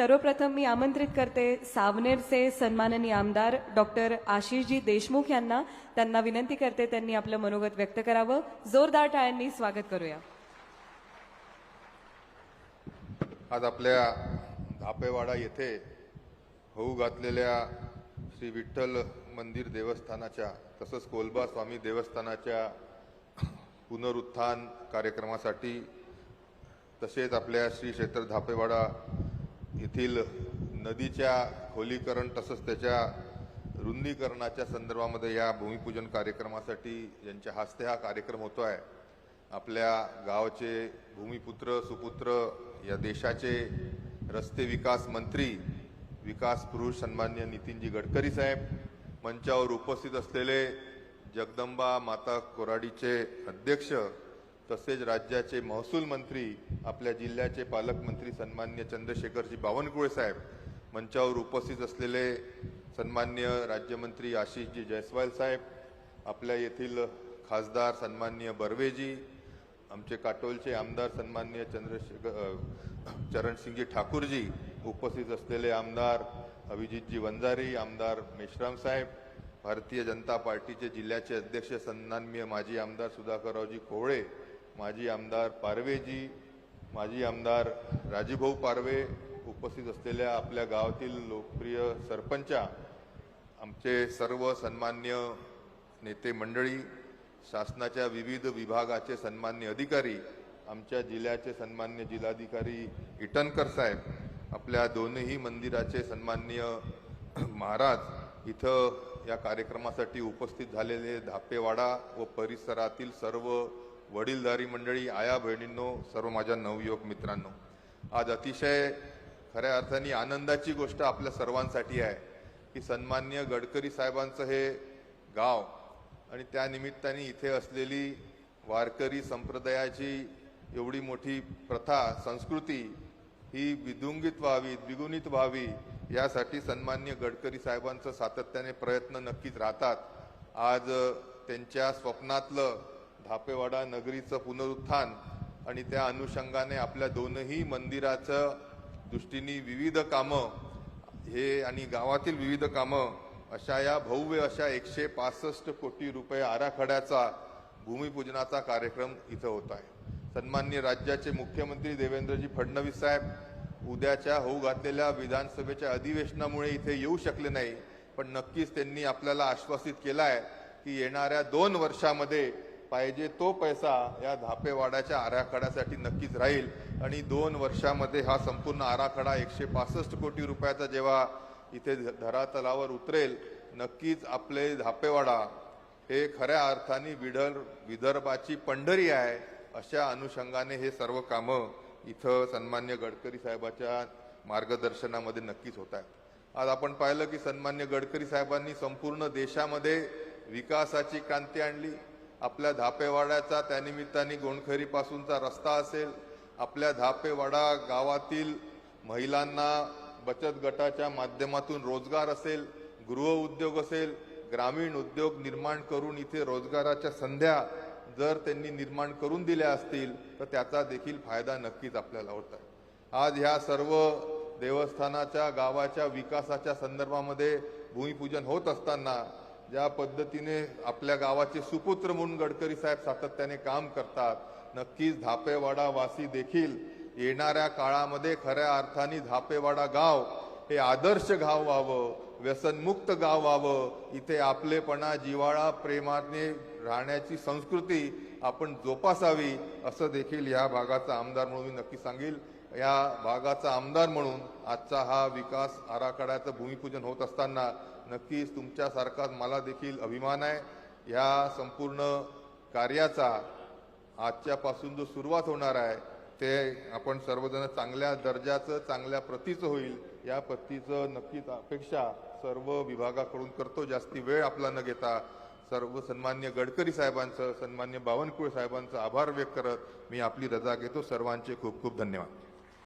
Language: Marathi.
सर्वप्रथम मी आमंत्रित करते सावनेरचे सन्माननीय आमदार डॉक्टर आशिषजी देशमुख यांना. त्यांना विनंती करते त्यांनी आपलं मनोगत व्यक्त करावं. जोरदार टाळ्यांनी स्वागत करूया. आज आपल्या धापेवाडा येथे होऊ घातलेल्या श्री विठ्ठल मंदिर देवस्थानाच्या तसंच कोलबा स्वामी देवस्थानाच्या पुनरुत्थान कार्यक्रमासाठी तसेच आपल्या श्री क्षेत्र धापेवाडा येथील नदीच्या खोलीकरण तसंच त्याच्या रुंदीकरणाच्या संदर्भामध्ये या भूमिपूजन कार्यक्रमासाठी यांच्या हस्ते हा कार्यक्रम होतो आहे आपल्या गावचे भूमिपुत्र सुपुत्र या देशाचे रस्ते विकास मंत्री विकास पुरुष सन्मान्य नितीनजी गडकरी साहेब मंचावर उपस्थित असलेले जगदंबा माता कोराडीचे अध्यक्ष तसेच राज्याचे महसूल मंत्री आपल्या जिल्ह्याचे पालकमंत्री सन्मान्य चंद्रशेखरजी बावनकुळे साहेब मंचावर उपस्थित असलेले सन्मान्य राज्यमंत्री आशिषजी जयस्वाल साहेब आपल्या येथील खासदार सन्मान्य बर्वेजी आमचे काटोलचे आमदार सन्मान्य चंद्रशेखर चरणसिंगजी ठाकूरजी उपस्थित असलेले आमदार अभिजितजी वंजारी आमदार मेश्राम साहेब भारतीय जनता पार्टीचे जिल्ह्याचे अध्यक्ष सन्माननीय माजी आमदार सुधाकररावजी कोवळे माजी आमदार पारवेजी माजी आमदार राजीभाऊ पारवे उपस्थित असलेल्या आपल्या गावातील लोकप्रिय सरपंचा आमचे सर्व सन्मान्य नेते मंडळी शासनाच्या विविध विभागाचे सन्मान्य अधिकारी आमच्या जिल्ह्याचे सन्मान्य जिल्हाधिकारी इटनकर साहेब आपल्या दोनही मंदिराचे सन्मान्य महाराज इथं या कार्यक्रमासाठी उपस्थित झालेले धापेवाडा व परिसरातील सर्व वडीलधारी मंडळी आया बहिणींनो सर्व माझ्या नवयुवक मित्रांनो आज अतिशय खऱ्या अर्थाने आनंदाची गोष्ट आपल्या सर्वांसाठी आहे की सन्मान्य गडकरी साहेबांचं हे गाव आणि त्या निमित्ताने इथे असलेली वारकरी संप्रदायाची एवढी मोठी प्रथा संस्कृती ही विदुंगित व्हावी द्विगुणित व्हावी यासाठी सन्मान्य गडकरी साहेबांचं सातत्याने प्रयत्न नक्कीच राहतात. आज त्यांच्या स्वप्नातलं धापेवाडा नगरीचं पुनरुत्थान आणि त्या अनुषंगाने आपल्या दोनही मंदिराचं दृष्टीने विविध कामं हे आणि गावातील विविध कामं अशा या भव्य अशा एकशे पासष्ट कोटी रुपये आराखड्याचा भूमिपूजनाचा कार्यक्रम इथं होत आहे. सन्मान्य राज्याचे मुख्यमंत्री देवेंद्रजी फडणवीस साहेब उद्याच्या होऊ घातलेल्या विधानसभेच्या अधिवेशनामुळे इथे येऊ शकले नाही पण नक्कीच त्यांनी आपल्याला आश्वासित केलं आहे की येणाऱ्या दोन वर्षामध्ये पाहिजे तो पैसा या धापेवाड्याच्या आराखड्यासाठी नक्कीच राहील. आणि दोन वर्षामध्ये हा संपूर्ण आराखडा एकशे पासष्ट कोटी रुपयाचा जेव्हा इथे धरातलावर उतरेल नक्कीच आपले धापेवाडा हे खऱ्या अर्थाने विदर्भ विदर्भाची पंढरी आहे अशा अनुषंगाने हे सर्व कामं इथं सन्मान्य गडकरी साहेबाच्या मार्गदर्शनामध्ये नक्कीच होत आहेत. आज आपण पाहिलं की सन्मान्य गडकरी साहेबांनी संपूर्ण देशामध्ये विकासाची क्रांती आणली आपल्या धापेवाड्याचा त्यानिमित्ताने गोंडखरीपासूनचा रस्ता असेल आपल्या धापेवाडा गावातील महिलांना बचत गटाच्या माध्यमातून रोजगार असेल गृहउद्योग असेल ग्रामीण उद्योग निर्माण करून इथे रोजगाराच्या संध्या जर त्यांनी निर्माण करून दिल्या असतील तर त्याचा देखील फायदा नक्कीच आपल्याला होत आहे. आज ह्या सर्व देवस्थानाच्या गावाच्या विकासाच्या संदर्भामध्ये भूमिपूजन होत असताना ज्या पद्धतीने आपल्या गावाचे सुपुत्र म्हणून गडकरी साहेब सातत्याने काम करतात नक्कीच धापेवाडा वासी देखील येणाऱ्या काळामध्ये खऱ्या अर्थाने धापेवाडा गाव हे आदर्श गाव व्हावं व्यसनमुक्त गाव व्हावं. इथे आपलेपणा जिवाळा प्रेमाने राहण्याची संस्कृती आपण जोपासावी असं देखील या भागाचा आमदार म्हणून मी नक्की सांगेल. या भागाचा आमदार म्हणून आजचा हा विकास आराखड्याचं भूमिपूजन होत असताना नक्कीच तुमच्यासारखा मला देखील अभिमान आहे. या संपूर्ण कार्याचा आजच्यापासून जो सुरुवात होणार आहे ते आपण सर्वजण चांगल्या दर्जाचं चांगल्या प्रतीचं होईल या पत्तीचं नक्कीच अपेक्षा सर्व विभागाकडून करतो. जास्ती वेळ आपला न घेता सर्व सन्मान्य गडकरी साहेबांचं सन्मान्य बावनकुळे साहेबांचं आभार व्यक्त करत मी आपली रजा घेतो. सर्वांचे खूप खूप धन्यवाद.